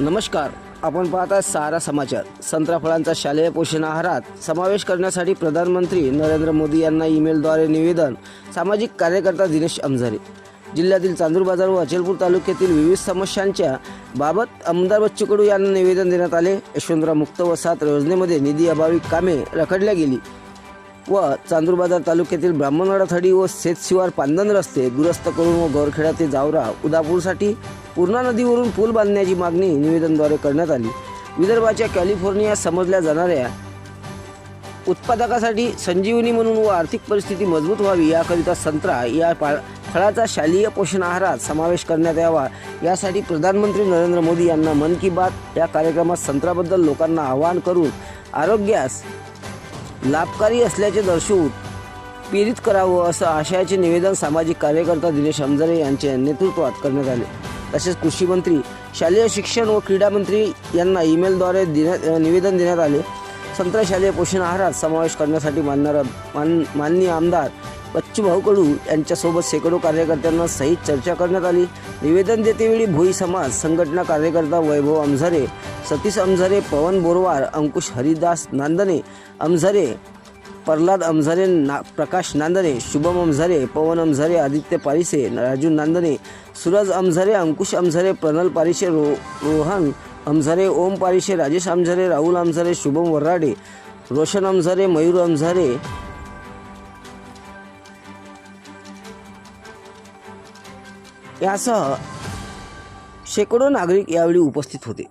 नमस्कार आपण पाहता सारा समाचार. संत्रा फळांचा शालेय पोषण आहारात समावेश करण्यासाठी प्रधानमंत्री नरेंद्र मोदी यांना ईमेलद्वारे निवेदन सामाजिक कार्यकर्ता दिनेश अमझारे जिल्ह्यातील चांदूर बाजार व अचलपूर तालुक्यातील विविध समस्यांच्या बाबत आमदार बच्चू कडू यांना निवेदन देण्यात आले. यशवंतराव मुक्त वसाहत योजनेमध्ये निधी अभावी कामे रखडल्या गेली. व चांदूर बाजार तालुक्यातील ब्राह्मणवाडा थडी व शेतशिवार पांदन रस्ते दुरुस्त करून व गौरखेडा ते जावरा उदापूरसाठी पूर्णा नदीवरून पूल बांधण्याची मागणी निवेदनद्वारे करण्यात आली. विदर्भाच्या कॅलिफोर्निया समजल्या जाणाऱ्या उत्पादकासाठी संजीवनी म्हणून व आर्थिक परिस्थिती मजबूत व्हावी याकरिता संत्रा या पा फळाचा शालेय पोषण आहारात समावेश करण्यात यावा यासाठी प्रधानमंत्री नरेंद्र मोदी यांना मन की बात या कार्यक्रमात संत्राबद्दल लोकांना आवाहन करून आरोग्यास लाभकारी असल्याचे दर्शवून प्रेरित करावं असं आशयाचे निवेदन सामाजिक कार्यकर्ता दिनेश अमजरे यांच्या नेतृत्वात करण्यात आले. तसेच कृषी मंत्री शालेय शिक्षण व क्रीडा मंत्री यांना ईमेलद्वारे देण्यात निवेदन देण्यात आले. संत्रा शालेय पोषण आहारात समावेश करण्यासाठी मानणारा मान माननीय आमदार बच्चूभाऊ कडू यांच्यासोबत शेकडो कार्यकर्त्यांना सहित चर्चा करण्यात आली. निवेदन देतेवेळी भोई समाज संघटना कार्यकर्ता वैभव अमझरे सतीश अमझरे पवन बोरवार अंकुश हरिदास नांदणे अमझरे प्रल्हाद अमझरे ना प्रकाश नांदणे शुभम अमझरे पवन अमझरे आदित्य पारिसे राजू नांदणे सूरज अमझरे अंकुश अमझरे प्रणल पारिशे रो रोहन अमझरे ओम पारिसे राजेश अमझरे राहुल अमझरे शुभम वर्राडे रोशन अमझरे मयूर अमझरे यासह शेकडो नागरिक यावेळी उपस्थित होते.